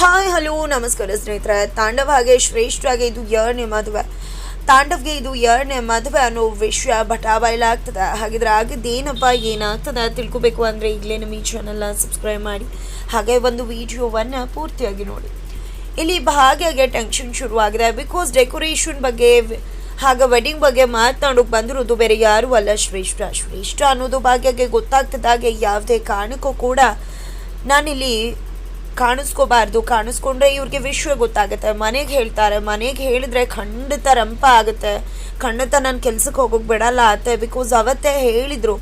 Hi, hello, ನಮಸ್ಕಾರ ಸ್ನೇಹಿತರೆ. ತಾಂಡವ ಹಾಗೆ ಶ್ರೇಷ್ಠವಾಗಿ ಇದು ಎರಡನೇ ಮದುವೆ. ತಾಂಡವ್ಗೆ ಇದು ಎರಡನೇ ಮದುವೆ ಅನ್ನೋ ವಿಷಯ ಬಟಾಬಯಲಾಗ್ತದೆ ಹಾಗಿದ್ರೆ ಆಗಿದ್ದೇನಪ್ಪ, ಏನಾಗ್ತದೆ ತಿಳ್ಕೊಬೇಕು ಅಂದರೆ ಈಗಲೇ ನಮ್ಮ ಈ ಚಾನಲ್ನ ಸಬ್ಸ್ಕ್ರೈಬ್ ಮಾಡಿ. ಹಾಗೆ ಒಂದು ವಿಡಿಯೋವನ್ನು ಪೂರ್ತಿಯಾಗಿ ನೋಡಿ. ಇಲ್ಲಿ ಭಾಗ್ಯಗೆ ಟೆನ್ಷನ್ ಶುರುವಾಗಿದೆ. ಬಿಕಾಸ್ ಡೆಕೋರೇಷನ್ ಬಗ್ಗೆ, ಹಾಗೆ ವೆಡ್ಡಿಂಗ್ ಬಗ್ಗೆ ಮಾತನಾಡೋಕೆ ಬಂದಿರೋದು ಬೇರೆ ಯಾರೂ ಅಲ್ಲ. ಶ್ರೇಷ್ಠ ಶ್ರೇಷ್ಠ ಅನ್ನೋದು ಭಾಗ್ಯಗೆ ಗೊತ್ತಾಗ್ತದಾಗೆ ಯಾವುದೇ ಕಾರಣಕ್ಕೂ ಕೂಡ ನಾನಿಲ್ಲಿ ಕಾಣಿಸ್ಕೋಬಾರ್ದು, ಕಾಣಿಸ್ಕೊಂಡ್ರೆ ಇವ್ರಿಗೆ ವಿಷಯ ಗೊತ್ತಾಗುತ್ತೆ. ಮನೆಗೆ ಹೇಳ್ತಾರೆ, ಮನೆಗೆ ಹೇಳಿದ್ರೆ ಖಂಡಿತ ರಂಪ ಆಗುತ್ತೆ. ಖಂಡಿತ ನಾನು ಕೆಲ್ಸಕ್ಕೆ ಹೋಗೋಕೆ ಬಿಡಲ್ಲ ಅತ್ತೆ ಬಿಕಾಸ್ ಅವತ್ತೇ ಹೇಳಿದರು.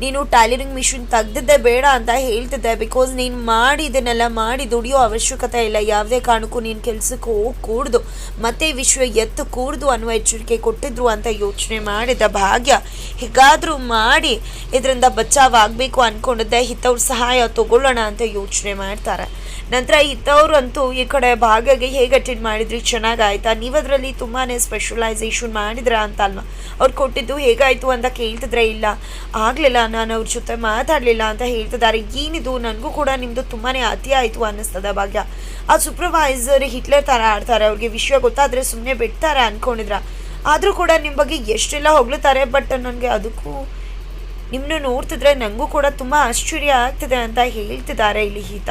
ನೀನು ಟೈಲರಿಂಗ್ ಮಿಷಿನ್ ತೆಗ್ದಿದ್ದೆ ಬೇಡ ಅಂತ ಹೇಳ್ತಿದ್ದೆ. ಬಿಕಾಸ್ ನೀನು ಮಾಡಿ ಇದನ್ನೆಲ್ಲ ಮಾಡಿ ದುಡಿಯೋ ಅವಶ್ಯಕತೆ ಇಲ್ಲ. ಯಾವುದೇ ಕಾರಣಕ್ಕೂ ನೀನು ಕೆಲಸಕ್ಕೆ ಹೋಗ್ಕೂಡ್ದು. ಮತ್ತೆ ವಿಶ್ವ ಎತ್ತು ಕೂಡ್ದು ಅನ್ನುವ ಎಚ್ಚರಿಕೆ ಕೊಟ್ಟಿದ್ರು ಅಂತ ಯೋಚನೆ ಮಾಡಿದ ಭಾಗ್ಯ. ಹೇಗಾದರೂ ಮಾಡಿ ಇದರಿಂದ ಬಚಾವಾಗಬೇಕು ಅಂದ್ಕೊಂಡಿದ್ದೆ ಹಿತವ್ರ ಸಹಾಯ ತಗೊಳ್ಳೋಣ ಅಂತ ಯೋಚನೆ ಮಾಡ್ತಾರೆ. ನಂತರ ಅಂತೂ ಈ ಕಡೆ ಭಾಗಗೆ ಹೇಗೆ ಅಟೆಂಡ್ ಮಾಡಿದ್ರಿ? ಚೆನ್ನಾಗಾಯ್ತಾ? ನೀವು ಅದರಲ್ಲಿ ತುಂಬಾ ಸ್ಪೆಷಲೈಸೇಷನ್ ಮಾಡಿದ್ರ ಅಂತ ಅಲ್ವಾ? ಅವ್ರು ಕೊಟ್ಟಿದ್ದು ಹೇಗಾಯಿತು ಅಂತ ಕೇಳ್ತಿದ್ರೆ ಇಲ್ಲ. ಆಗಲಿಲ್ಲ, ನಾನು ಅವ್ರ ಜೊತೆ ಮಾತಾಡಲಿಲ್ಲ ಅಂತ ಹೇಳ್ತಿದ್ದಾರೆ. ಏನಿದು? ನನಗೂ ಕೂಡ ನಿಮ್ಮದು ತುಂಬಾ ಅತಿ ಆಯಿತು ಅನ್ನಿಸ್ತದೆ ಭಾಗ್ಯ. ಆ ಸೂಪರ್ವೈಸರ್ ಹಿಟ್ಲರ್ ಥರ ಆಡ್ತಾರೆ. ಅವ್ರಿಗೆ ವಿಷಯ ಗೊತ್ತಾದರೆ ಸುಮ್ಮನೆ ಬಿಡ್ತಾರೆ ಅಂದ್ಕೊಂಡಿದ್ರ ಆದರೂ ಕೂಡ ನಿಮ್ಮ ಬಗ್ಗೆ ಎಷ್ಟೆಲ್ಲ ಹೊಗಳುತ್ತಾರೆ ಬಟ್ ನನಗೆ ಅದಕ್ಕೂ ನಿಮ್ಮನ್ನು ನೋಡ್ತಿದ್ರೆ ನನಗೂ ಕೂಡ ತುಂಬ ಆಶ್ಚರ್ಯ ಆಗ್ತಿದೆ ಅಂತ ಹೇಳ್ತಿದ್ದಾರೆ ಇಲ್ಲಿ ಹಿತ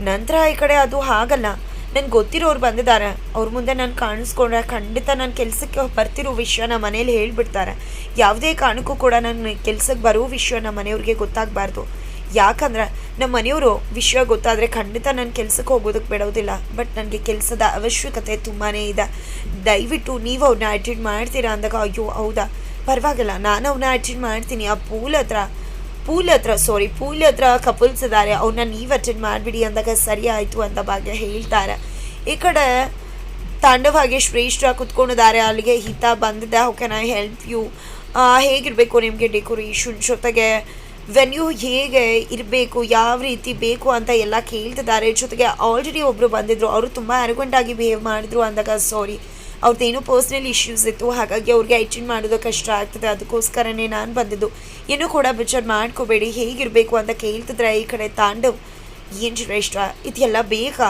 ನಂತರ ಈ ಕಡೆ ಅದು ಹಾಗಲ್ಲ. ನನಗೆ ಗೊತ್ತಿರೋರು ಬಂದಿದ್ದಾರೆ. ಅವ್ರ ಮುಂದೆ ನಾನು ಕಾಣಿಸ್ಕೊಂಡ್ರೆ ಖಂಡಿತ ನನ್ನ ಕೆಲಸಕ್ಕೆ ಬರ್ತಿರೋ ವಿಷಯ ನಮ್ಮ ಮನೇಲಿ ಹೇಳಿಬಿಡ್ತಾರೆ. ಯಾವುದೇ ಕಾರಣಕ್ಕೂ ಕೂಡ ನನ್ನ ಕೆಲ್ಸಕ್ಕೆ ಬರೋ ವಿಷಯ ನಮ್ಮ ಮನೆಯವ್ರಿಗೆ ಗೊತ್ತಾಗಬಾರ್ದು. ಯಾಕಂದ್ರೆ ನಮ್ಮ ಮನೆಯವರು ವಿಷಯ ಗೊತ್ತಾದರೆ ಖಂಡಿತ ನಾನು ಕೆಲಸಕ್ಕೆ ಹೋಗೋದಕ್ಕೆ ಬಿಡೋದಿಲ್ಲ. ಬಟ್ ನನಗೆ ಕೆಲಸದ ಅವಶ್ಯಕತೆ ತುಂಬಾ ಇದೆ. ದಯವಿಟ್ಟು ನೀವು ಅವ್ರನ್ನ ಅಟೆಂಡ್ ಮಾಡ್ತೀರಾ ಅಂದಾಗ, ಅಯ್ಯೋ ಹೌದಾ? ಪರವಾಗಿಲ್ಲ. ನಾನು ಅವನ್ನ ಅಟೆಂಡ್ ಮಾಡ್ತೀನಿ. ಆ ಪೂಲ್ ಹತ್ರ ಪೂಲ್ ಹತ್ರ ಸಾರಿ ಪೂಲ್ ಹತ್ರ ಕಪಲ್ಸ್ ಇದ್ದಾರೆ ಅವನ್ನ ನೀವು ಅಟೆಂಡ್ ಮಾಡಿಬಿಡಿ ಅಂದಾಗ ಸರಿ ಆಯಿತು ಅಂತ ಭಾಗ್ಯ ಹೇಳ್ತಾರೆ. ಈ ಕಡೆ ತಾಂಡವಾಗೆ ಶ್ರೇಷ್ಠ ಕುತ್ಕೊಂಡಿದ್ದಾರೆ. ಅಲ್ಲಿಗೆ ಹಿತ ಬಂದಿದೆ. How can I help you ಹೇಗಿರಬೇಕು ನಿಮಗೆ ಡೆಕೋರೇಷನ್ ಜೊತೆಗೆ? ವೆನ್ಯೂ ಹೇಗೆ ಇರಬೇಕು? ಯಾವ ರೀತಿ ಬೇಕು ಅಂತ ಎಲ್ಲ ಕೇಳ್ತಿದ್ದಾರೆ. ಜೊತೆಗೆ ಆಲ್ರೆಡಿ ಒಬ್ಬರು ಬಂದಿದ್ದರು ಅವರು ತುಂಬ ಅರ್ಗಂಟಾಗಿ ಬಿಹೇವ್ ಮಾಡಿದ್ರು ಅಂದಾಗ ಸಾರಿ ಅವ್ರದ್ದೇನೋ ಪರ್ಸ್ನಲ್ ಇಶ್ಯೂಸ್ ಇತ್ತು, ಹಾಗಾಗಿ ಅವ್ರಿಗೆ ಐಟಿನ್ ಮಾಡೋದು ಕಷ್ಟ ಆಗ್ತದೆ, ಅದಕ್ಕೋಸ್ಕರನೇ ನಾನು ಬಂದಿದ್ದು. ಏನೂ ಕೂಡ ವಿಚಾರ ಮಾಡ್ಕೋಬೇಡಿ, ಹೇಗಿರಬೇಕು ಅಂತ ಕೇಳ್ತಿದ್ರೆ ಈ ಕಡೆ ತಾಂಡವ್. ಏನು ಶ್ರೇಷ್ಠ ಇದೆಲ್ಲ ಬೇಗ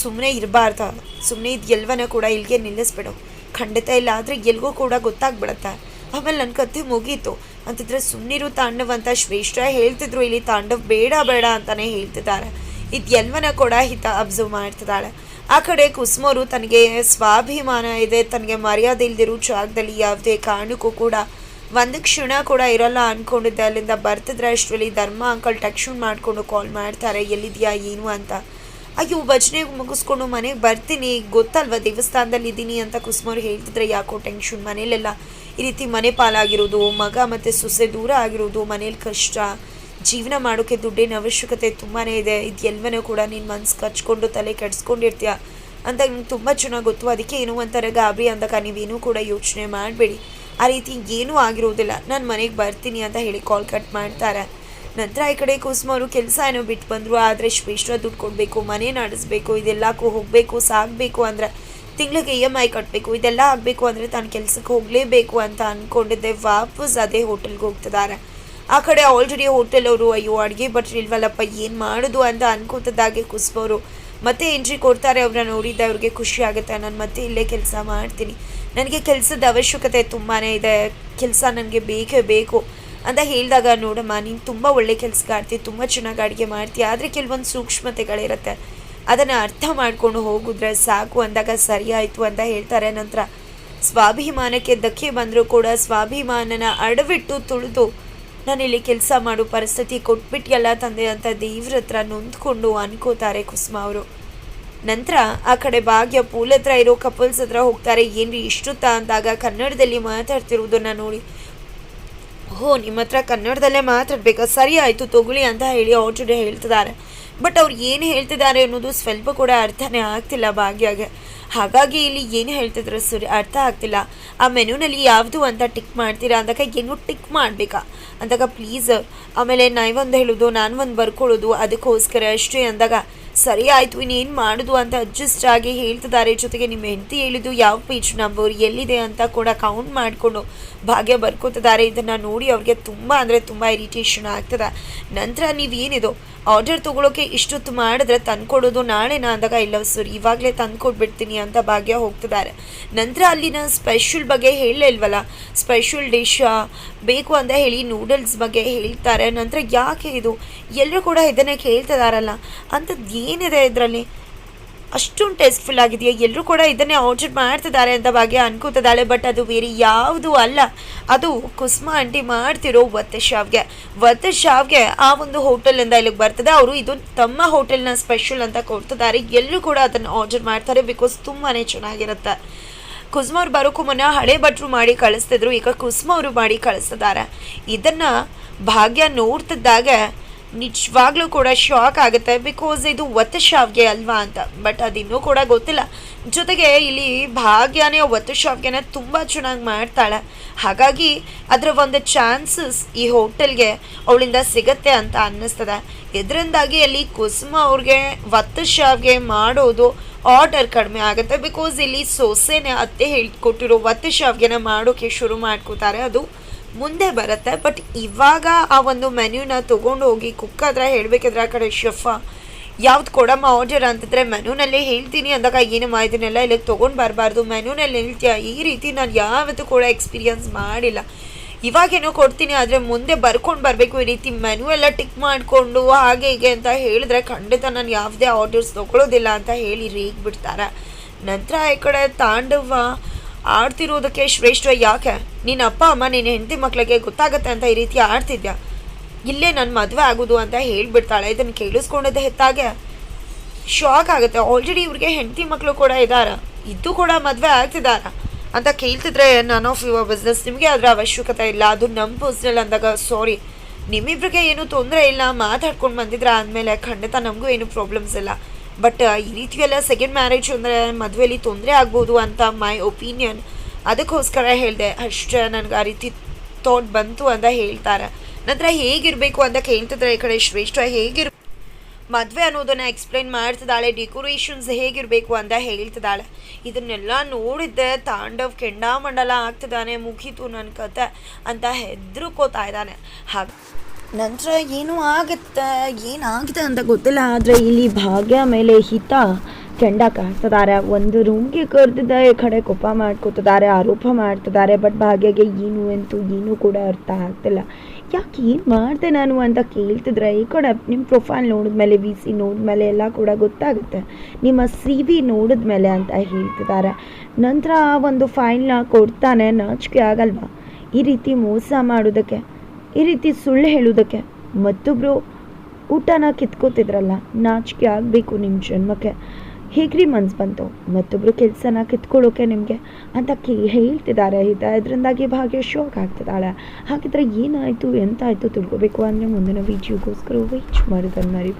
ಸುಮ್ಮನೆ ಇರಬಾರ್ದ. ಸುಮ್ಮನೆ ಇದು ಕೂಡ ಇಲ್ಲಿಗೆ ನಿಲ್ಲಿಸ್ಬಿಡು. ಖಂಡಿತ ಇಲ್ಲ, ಆದರೆ ಎಲ್ಗೂ ಕೂಡ ಗೊತ್ತಾಗ್ಬಿಡತ್ತೆ. ಆಮೇಲೆ ನನ್ನ ಕತೆ ಮುಗೀತು. ಅಂತಿದ್ರೆ ಸುಮ್ಮನಿರು ತಾಂಡವ್ ಅಂತ ಶ್ರೇಷ್ಠ ಹೇಳ್ತಿದ್ರು, ಇಲ್ಲಿ ತಾಂಡವ್ ಬೇಡ ಬೇಡ ಅಂತಾನೆ ಹೇಳ್ತಿದ್ದಾರೆ. ಇದು ಕೂಡ ಹಿತ ಅಬ್ಸರ್ವ್ ಮಾಡ್ತಿದ್ದಾಳೆ. ಆ ಕಡೆ ಕುಸುಮರು ತನಗೆ ಸ್ವಾಭಿಮಾನ ಇದೆ, ತನಗೆ ಮರ್ಯಾದೆ ಇಲ್ದಿರೋ ಜಾಗದಲ್ಲಿ ಯಾವುದೇ ಕಾರಣಕ್ಕೂ ಕೂಡ ಒಂದು ಕ್ಷಣ ಕೂಡ ಇರಲ್ಲ ಅಂದ್ಕೊಂಡಿದ್ದೆ ಅಲ್ಲಿಂದ ಬರ್ತಿದ್ರೆ ಅಷ್ಟರಲ್ಲಿ ಧರ್ಮ ಅಂಕಲ್ ಟೆಕ್ಷನ್ ಮಾಡಿಕೊಂಡು ಕಾಲ್ ಮಾಡ್ತಾರೆ ಎಲ್ಲಿದೆಯಾ ಏನು ಅಂತ? ಅಯ್ಯೋ, ಭಜನೆ ಮುಗಿಸ್ಕೊಂಡು ಮನೆಗೆ ಬರ್ತೀನಿ. ಗೊತ್ತಲ್ವ, ದೇವಸ್ಥಾನದಲ್ಲಿ ಇದ್ದೀನಿ ಅಂತ ಕುಸುಮವ್ರು ಹೇಳ್ತಿದ್ರೆ ಯಾಕೋ ಟೆನ್ಷನ್ ಮನೇಲೆಲ್ಲ. ಈ ರೀತಿ ಮನೆ ಪಾಲಾಗಿರೋದು, ಮಗ ಮತ್ತು ಸೊಸೆ ದೂರ ಆಗಿರೋದು ಮನೇಲಿ ಕಷ್ಟ. ಜೀವನ ಮಾಡೋಕ್ಕೆ ದುಡ್ಡಿನ ಅವಶ್ಯಕತೆ ತುಂಬಾ ಇದೆ. ಇದು ಎಲ್ವನೂ ಕೂಡ ನಿನ್ನ ಮನ್ಸು ಕಚ್ಕೊಂಡು ತಲೆ ಕೆಡ್ಸ್ಕೊಂಡಿರ್ತೀಯ ಅಂತ ನಿಮ್ಗೆ ತುಂಬ ಚೆನ್ನಾಗಿ ಗೊತ್ತು. ಅದಕ್ಕೆ ಏನೋ ಅಂತಾರೆ ಗಾಬರಿ ಅಂದಾಗ ನೀವೇನೂ ಕೂಡ ಯೋಚನೆ ಮಾಡಬೇಡಿ. ಆ ರೀತಿ ಏನೂ ಆಗಿರೋದಿಲ್ಲ. ನಾನು ಮನೆಗೆ ಬರ್ತೀನಿ ಅಂತ ಹೇಳಿ ಕಾಲ್ ಕಟ್ ಮಾಡ್ತಾರೆ. ನಂತರ ಈ ಕಡೆ ಕುಸುಮವರು ಕೆಲಸ ಏನೋ ಬಿಟ್ಟು ಬಂದರು. ಆದರೆ ಶ್ರೇಷ್ಠ ದುಡ್ಡು ಕೊಡಬೇಕು, ಮನೆ ನಡೆಸಬೇಕು ಇದೆಲ್ಲಕ್ಕೂ ಹೋಗಬೇಕು ಸಾಗಬೇಕು ಅಂದ್ರೆ ತಿಂಗಳಿಗೆ ಇ ಎಂ ಐ ಕಟ್ಟಬೇಕು ಇದೆಲ್ಲ ಆಗಬೇಕು ಅಂದರೆ ತಾನು ಕೆಲಸಕ್ಕೆ ಹೋಗಲೇಬೇಕು ಅಂತ ಅಂದ್ಕೊಂಡಿದ್ದೆ ವಾಪಸ್ ಅದೇ ಹೋಟೆಲ್ಗೆ ಹೋಗ್ತಿದ್ದಾರೆ ಆ ಕಡೆ ಆಲ್ರೆಡಿ ಹೋಟೆಲ್ ಅವರು, ಅಯ್ಯೋ, ಅಡುಗೆ ಭಟ್ರು ಇಲ್ವಲ್ಲಪ್ಪ ಏನು ಮಾಡೋದು? ಅಂತ ಅನ್ಕೋತದಾಗೆ ಕುಸ್ಬೋರು ಮತ್ತೆ ಎಂಟ್ರಿ ಕೊಡ್ತಾರೆ ಅವ್ರನ್ನ ನೋಡಿದ್ದ, ಅವ್ರಿಗೆ ಖುಷಿ ಆಗುತ್ತೆ. ನಾನು ಮತ್ತೆ ಇಲ್ಲೇ ಕೆಲಸ ಮಾಡ್ತೀನಿ. ನನಗೆ ಕೆಲಸದ ಅವಶ್ಯಕತೆ ತುಂಬಾ ಇದೆ. ಕೆಲಸ ನನಗೆ ಬೇಕೇ ಬೇಕು. ಅಂತ ಹೇಳಿದಾಗ, ನೋಡಮ್ಮ, ನೀನು ತುಂಬ ಒಳ್ಳೆ ಕೆಲಸಗಾರ್ತಿ ತುಂಬ ಚೆನ್ನಾಗಿ ಅಡುಗೆ ಮಾಡ್ತೀಯ ಆದರೆ ಕೆಲವೊಂದು ಸೂಕ್ಷ್ಮತೆಗಳಿರುತ್ತೆ. ಅದನ್ನು ಅರ್ಥ ಮಾಡ್ಕೊಂಡು ಹೋಗಿದ್ರೆ ಸಾಕು. ಅಂದಾಗ, ಸರಿ ಆಯಿತು ಅಂತ ಹೇಳ್ತಾರೆ. ನಂತರ, ಸ್ವಾಭಿಮಾನಕ್ಕೆ ಧಕ್ಕೆ ಬಂದರೂ ಕೂಡ, ಸ್ವಾಭಿಮಾನನ ಅಡವಿಟ್ಟು ತುಳಿದು ನಾನಿಲ್ಲಿ ಕೆಲಸ ಮಾಡೋ ಪರಿಸ್ಥಿತಿ ಕೊಟ್ಬಿಟ್ಟಿಯಲ್ಲ ತಂದೆ ಅಂತ ದೇವ್ರ ಹತ್ರ ನೊಂದ್ಕೊಂಡು ಅನ್ಕೋತಾರೆ ಕುಸುಮ ಅವರು. ನಂತರ ಆ ಕಡೆ ಭಾಗ್ಯ ಪೂಲ್ ಹತ್ರ ಇರೋ ಕಪಲ್ಸ್ ಹತ್ರ ಹೋಗ್ತಾರೆ, ಏನ್ರಿ ಇಷ್ಟುತ್ತ ಅಂದಾಗ ಕನ್ನಡದಲ್ಲಿ ಮಾತಾಡ್ತಿರೋದನ್ನ ನೋಡಿ. ಓಹ್ ನಿಮ್ಮ ಹತ್ರ ಕನ್ನಡದಲ್ಲೇ ಮಾತಾಡ್ಬೇಕಾ? ಸರಿ ಆಯಿತು, ತಗೊಳ್ಳಿ ಅಂತ ಹೇಳಿ ಆಲ್ರೆಡಿ ಹೇಳ್ತಿದ್ದಾರೆ. ಬಟ್ ಅವ್ರು ಏನು ಹೇಳ್ತಿದ್ದಾರೆ ಅನ್ನೋದು ಸ್ವಲ್ಪ ಕೂಡ ಅರ್ಥನೇ ಆಗ್ತಿಲ್ಲ ಭಾಗ್ಯಗೆ. ಹಾಗಾಗಿ ಇಲ್ಲಿ ಏನು ಹೇಳ್ತಿದ್ರು ಸರಿ ಅರ್ಥ ಆಗ್ತಿಲ್ಲ. ಆ ಮೆನುನಲ್ಲಿ ಯಾವುದು ಅಂತ ಟಿಕ್ ಮಾಡ್ತೀರಾ? ಅಂದಾಗ ಏನು ಟಿಕ್ ಮಾಡಬೇಕಾ? ಅಂದಾಗ ಪ್ಲೀಸ್ ಆಮೇಲೆ ನಾವೊಂದು ಹೇಳೋದು, ನಾನು ಒಂದು ಬರ್ಕೊಳ್ಳೋದು, ಅದಕ್ಕೋಸ್ಕರ ಅಷ್ಟೇ ಅಂದಾಗ, ಸರಿ ಆಯಿತು, ಇನ್ನೇನು ಮಾಡೋದು? ಅಂತ ಅಡ್ಜಸ್ಟ್ ಆಗಿ ಹೇಳ್ತಿದ್ದಾರೆ. ಜೊತೆಗೆ ನಿಮ್ಮ ಹೆಂಡತಿ ಹೇಳಿದ್ದು ಯಾವ ಪೇಜ್ ನಂಬರ್ ಎಲ್ಲಿದೆ ಅಂತ ಕೂಡ ಕೌಂಟ್ ಮಾಡಿಕೊಂಡು ಭಾಗ್ಯ ಬರ್ಕೋತಿದ್ದಾರೆ. ಇದನ್ನು ನೋಡಿ ಅವ್ರಿಗೆ ತುಂಬ ಅಂದರೆ ತುಂಬ ಇರಿಟೇಷನ್ ಆಗ್ತದೆ. ನಂತರ ನೀವೇನಿದು ಆರ್ಡರ್ ತೊಗೊಳೋಕೆ ಇಷ್ಟೊತ್ತು ಮಾಡಿದ್ರೆ ತಂದ್ಕೊಡೋದು ನಾಳೆನಾ ಅಂದಾಗ, ಇಲ್ಲ ಸರ್, ಇವಾಗಲೇ ತಂದ್ಕೊಟ್ಬಿಡ್ತೀನಿ ಅಂತ ಭಾಗ್ಯ ಹೋಗ್ತಿದ್ದಾರೆ. ನಂತರ ಅಲ್ಲಿನ ಸ್ಪೆಷಲ್ ಬಗ್ಗೆ ಹೇಳಲೇ ಇಲ್ವಲ್ಲ? ಸ್ಪೆಷಲ್ ಡಿಶ್ ಬೇಕು ಅಂತ ಹೇಳಿ ನೂಡಲ್ಸ್ ಬಗ್ಗೆ ಹೇಳ್ತಾರೆ. ನಂತರ ಯಾಕೆ ಇದು? ಎಲ್ಲರೂ ಕೂಡ ಇದನ್ನೇ ಕೇಳ್ತಿದಾರಲ್ಲ. ಅಂಥದ್ದು ಏನಿದೆ ಇದರಲ್ಲಿ? ಅಷ್ಟೊಂದು ಟೇಸ್ಟ್ಫುಲ್ ಆಗಿದೆಯಾ? ಎಲ್ಲರೂ ಕೂಡ ಇದನ್ನೇ ಆರ್ಡರ್ ಮಾಡ್ತಿದ್ದಾರೆ ಅಂತ ಭಾಗ್ಯ ಅನ್ಕೋತಿದ್ದಾಳೆ ಬಟ್ ಅದು ಬೇರೆ ಯಾವುದು ಅಲ್ಲ. ಅದು ಕುಸ್ಮಾ ಆಂಟಿ ಮಾಡ್ತಿರೋ ಒತ್ತೆ ಶಾವ್ಗೆ ಒತ್ತೆ ಶಾವ್ಗೆ ಆ ಒಂದು ಹೋಟೆಲಿಂದ ಇಲ್ಲಿಗೆ ಬರ್ತದೆ. ಅವರು ಇದು ತಮ್ಮ ಹೋಟೆಲ್ನ ಸ್ಪೆಷಲ್ ಅಂತ ಕೊಡ್ತಿದ್ದಾರೆ. ಎಲ್ಲರೂ ಕೂಡ ಅದನ್ನು ಆರ್ಡರ್ ಮಾಡ್ತಾರೆ ಬಿಕಾಸ್ ತುಂಬಾ ಚೆನ್ನಾಗಿರುತ್ತೆ. ಕುಸ್ಮ ಅವ್ರು ಬರೋಕ್ಕೂ ಮುನ್ನ ಹಳೆ ಭಟ್ರು ಮಾಡಿ ಕಳಿಸ್ತಿದ್ರು. ಈಗ ಕುಸ್ಮ ಅವರು ಮಾಡಿ ಕಳಿಸ್ತಿದ್ದಾರೆ. ಇದನ್ನು ಭಾಗ್ಯ ನೋಡ್ತಿದ್ದಾಗ ನಿಜವಾಗ್ಲೂ ಕೂಡ ಶಾಕ್ ಆಗುತ್ತೆ ಬಿಕಾಸ್ ಇದು ಒತ್ತು ಶಾವ್ಗೆ ಅಲ್ವಾ ಅಂತ. ಬಟ್ ಅದಿನ್ನೂ ಕೂಡ ಗೊತ್ತಿಲ್ಲ. ಜೊತೆಗೆ ಇಲ್ಲಿ ಭಾಗ್ಯನೇ ಒತ್ತು ಶಾವ್ಗೆನ ತುಂಬ ಚೆನ್ನಾಗಿ ಮಾಡ್ತಾಳೆ. ಹಾಗಾಗಿ ಅದರ ಒಂದು ಚಾನ್ಸಸ್ ಈ ಹೋಟೆಲ್ಗೆ ಅವಳಿಂದ ಸಿಗತ್ತೆ ಅಂತ ಅನ್ನಿಸ್ತದೆ. ಇದರಿಂದಾಗಿ ಅಲ್ಲಿ ಕುಸುಮ ಅವ್ರಿಗೆ ಒತ್ತು ಶಾವ್ಗೆ ಮಾಡೋದು ಆರ್ಡರ್ ಕಡಿಮೆ ಆಗುತ್ತೆ ಬಿಕಾಸ್ ಇಲ್ಲಿ ಸೊಸೆನೆ ಅತ್ತೆ ಹೇಳ್ಕೊಟ್ಟಿರೋ ಒತ್ತು ಶಾವ್ಗೆನ ಮಾಡೋಕ್ಕೆ ಶುರು ಮಾಡ್ಕೋತಾರೆ ಅದು. ಮುಂದೆ ಬರುತ್ತೆ. ಬಟ್ ಇವಾಗ ಆ ಒಂದು ಮೆನ್ಯೂನ ತೊಗೊಂಡು ಹೋಗಿ ಕುಕ್ ಹತ್ರ ಹೇಳಬೇಕಿದ್ರೆ ಆ ಕಡೆ ಶೆಫ, ಯಾವ್ದು ಕೊಡಮ್ಮ ಆರ್ಡರ್ ಅಂತಂದರೆ ಮೆನ್ಯೂನಲ್ಲೇ ಹೇಳ್ತೀನಿ ಅಂದಾಗ ಏನಮ್ಮ ಇದನ್ನೆಲ್ಲ ಇಲ್ಲಿಗೆ ತೊಗೊಂಡು ಬರಬಾರ್ದು. ಮೆನ್ಯೂನಲ್ಲಿ ಹೇಳ್ತೀಯ, ಈ ರೀತಿ ನಾನು ಯಾವತ್ತೂ ಕೂಡ ಎಕ್ಸ್ಪೀರಿಯನ್ಸ್ ಮಾಡಿಲ್ಲ. ಇವಾಗೇನೋ ಕೊಡ್ತೀನಿ, ಆದರೆ ಮುಂದೆ ಬರ್ಕೊಂಡು ಬರಬೇಕು ಈ ರೀತಿ ಮೆನು ಎಲ್ಲ ಟಿಕ್ ಮಾಡಿಕೊಂಡು ಹಾಗೆ ಹೀಗೆ ಅಂತ ಹೇಳಿದ್ರೆ ಖಂಡಿತ ನಾನು ಯಾವುದೇ ಆರ್ಡರ್ಸ್ ತೊಗೊಳೋದಿಲ್ಲ ಅಂತ ಹೇಳಿ ರೀಗ್ ಬಿಡ್ತಾರೆ. ನಂತರ ಈ ಕಡೆ ತಾಂಡವ ಆಡ್ತಿರೋದಕ್ಕೆ ಶ್ರೇಷ್ಠ ಯಾಕೆ? ನಿನ್ನ ಅಪ್ಪ, ಅಮ್ಮ, ನಿನ್ನ ಹೆಂಡತಿ ಮಕ್ಕಳಿಗೆ ಗೊತ್ತಾಗುತ್ತೆ ಅಂತ ಈ ರೀತಿ ಆಡ್ತಿದ್ಯಾ? ಇಲ್ಲೇ ನನ್ನ ಮದುವೆ ಆಗೋದು ಅಂತ ಹೇಳಿಬಿಡ್ತಾಳೆ. ಇದನ್ನು ಕೇಳಿಸ್ಕೊಂಡಿದ್ದೆ ಹೆತ್ತಾಗೆ. ಶಾಕ್ ಆಗುತ್ತೆ. ಆಲ್ರೆಡಿ ಇವ್ರಿಗೆ ಹೆಂಡತಿ ಮಕ್ಕಳು ಕೂಡ ಇದ್ದಾರೆ ಇದ್ದು ಕೂಡ ಮದುವೆ ಆಗ್ತಿದ್ದಾರ ಅಂತ ಕೇಳ್ತಿದ್ರೆ ನನ್ ಆಫ್ ಯುವರ್ ಬಿಸ್ನೆಸ್ ನಿಮಗೆ ಅದರ ಅವಶ್ಯಕತೆ ಇಲ್ಲ. ಅದು ನಮ್ಮ ಪರ್ಸ್ನಲ್ ಅಂದಾಗ ಸಾರಿ ನಿಮ್ಮಿಬ್ರಿಗೆ ಏನು ತೊಂದರೆ ಇಲ್ಲ. ಮಾತಾಡ್ಕೊಂಡು ಬಂದಿದ್ರೆ ಆದಮೇಲೆ ಖಂಡಿತ ನಮಗೂ ಏನು ಪ್ರಾಬ್ಲಮ್ಸ್ ಇಲ್ಲ. ಬಟ್ ಈ ರೀತಿಯೆಲ್ಲ ಸೆಕೆಂಡ್ ಮ್ಯಾರೇಜ್ ಅಂದರೆ ಮದುವೆಯಲ್ಲಿ ತೊಂದರೆ ಆಗ್ಬೋದು ಅಂತ ಮೈ ಒಪಿನಿಯನ್ ಅದಕ್ಕೋಸ್ಕರ ಹೇಳಿದೆ, ಅಷ್ಟೇ ನನಗೆ ಆ ರೀತಿ ಥಾಟ್ ಬಂತು ಅಂತ ಹೇಳ್ತಾರೆ. ನಂತರ ಹೇಗಿರಬೇಕು ಅಂತ ಕೇಳ್ತಿದ್ರೆ ಈ ಕಡೆ ಶ್ರೇಷ್ಠ ಹೇಗಿರ್ ಮದುವೆ ಅನ್ನೋದನ್ನ ಎಕ್ಸ್ಪ್ಲೈನ್ ಮಾಡ್ತಿದ್ದಾಳೆ ಡೆಕೋರೇಷನ್ಸ್ ಹೇಗಿರಬೇಕು ಅಂತ ಹೇಳ್ತಿದ್ದಾಳೆ. ಇದನ್ನೆಲ್ಲ ನೋಡಿದ್ದೆ, ತಾಂಡವ್ ಕೆಂಡಾಮಂಡಲ ಆಗ್ತಿದ್ದಾನೆ, ಮುಗೀತು ನನ್ನ ಕತೆ ಅಂತ ಹೆದ್ರುಕೋತಾ ಇದ್ದಾನೆ. ಹಾಗೆ ನಂತರ ಏನು ಆಗುತ್ತೆ, ಏನಾಗಿದೆ ಅಂತ ಗೊತ್ತಿಲ್ಲ, ಆದರೆ ಇಲ್ಲಿ ಭಾಗ್ಯ ಮೇಲೆ ಹಿತ. ಕೆಂಡ ಕಾಡ್ತಿದ್ದಾರೆ ಒಂದು ರೂಮ್ಗೆ ಕರೆದಿದ್ದ ಈ ಕಡೆ ಕೋಪ ಮಾಡ್ಕೋತಿದ್ದಾರೆ, ಆರೋಪ ಮಾಡ್ತಿದ್ದಾರೆ ಬಟ್ ಭಾಗ್ಯಗೆ ಏನು ಅಂತೂ ಏನೂ ಕೂಡ ಅರ್ಥ ಆಗ್ತಿಲ್ಲ. ಯಾಕೆ ಏನು ಮಾಡಿದೆ ನಾನು ಅಂತ ಕೇಳ್ತಿದ್ರೆ, ಈ ಕಡೆ ನಿಮ್ಮ ಪ್ರೊಫೈಲ್ ನೋಡಿದ್ಮೇಲೆ ವಿ ಸಿ ನೋಡಿದ್ಮೇಲೆ ಎಲ್ಲ ಕೂಡ ಗೊತ್ತಾಗುತ್ತೆ. ನಿಮ್ಮ ಸಿ ವಿ ನೋಡಿದ್ಮೇಲೆ ಅಂತ ಹೇಳ್ತಿದ್ದಾರೆ. ನಂತರ ಆ ಒಂದು ಫೈಲ್ನ ಕೊಡ್ತಾನೆ, ನಾಚಿಕೆ ಆಗಲ್ವಾ? ಈ ರೀತಿ ಮೋಸ ಮಾಡೋದಕ್ಕೆ, ಈ ರೀತಿ ಸುಳ್ಳು ಹೇಳೋದಕ್ಕೆ. ಮತ್ತೊಬ್ಬರು ಊಟನ ಕಿತ್ಕೋತಿದ್ರಲ್ಲ, ನಾಚಿಕೆ ಆಗಬೇಕು ನಿಮ್ಮ ಜನ್ಮಕ್ಕೆ. ಹೇಗ್ರಿ ಮನ್ಸು ಬಂತು? ಮತ್ತೊಬ್ಬರು ಕೆಲಸನ ಕಿತ್ಕೊಳ್ಳೋಕೆ ನಿಮಗೆ? ಅಂತ ಕೇ ಹೇಳ್ತಿದ್ದಾರೆ ಹಿತ ಇದರಿಂದಾಗಿ ಭಾಗ್ಯ ಶೋಕ್ ಆಗ್ತಿದ್ದಾಳೆ ಹಾಗಿದ್ರೆ ಏನಾಯಿತು? ಎಂತಾಯಿತು ತಿಳ್ಕೊಬೇಕು ಅಂದರೆ ಮುಂದಿನ ವೀಡಿಯೋಗೋಸ್ಕರ ವೆಯ್ಟ್ ಮಾಡೋದನ್ನು ಮರಿ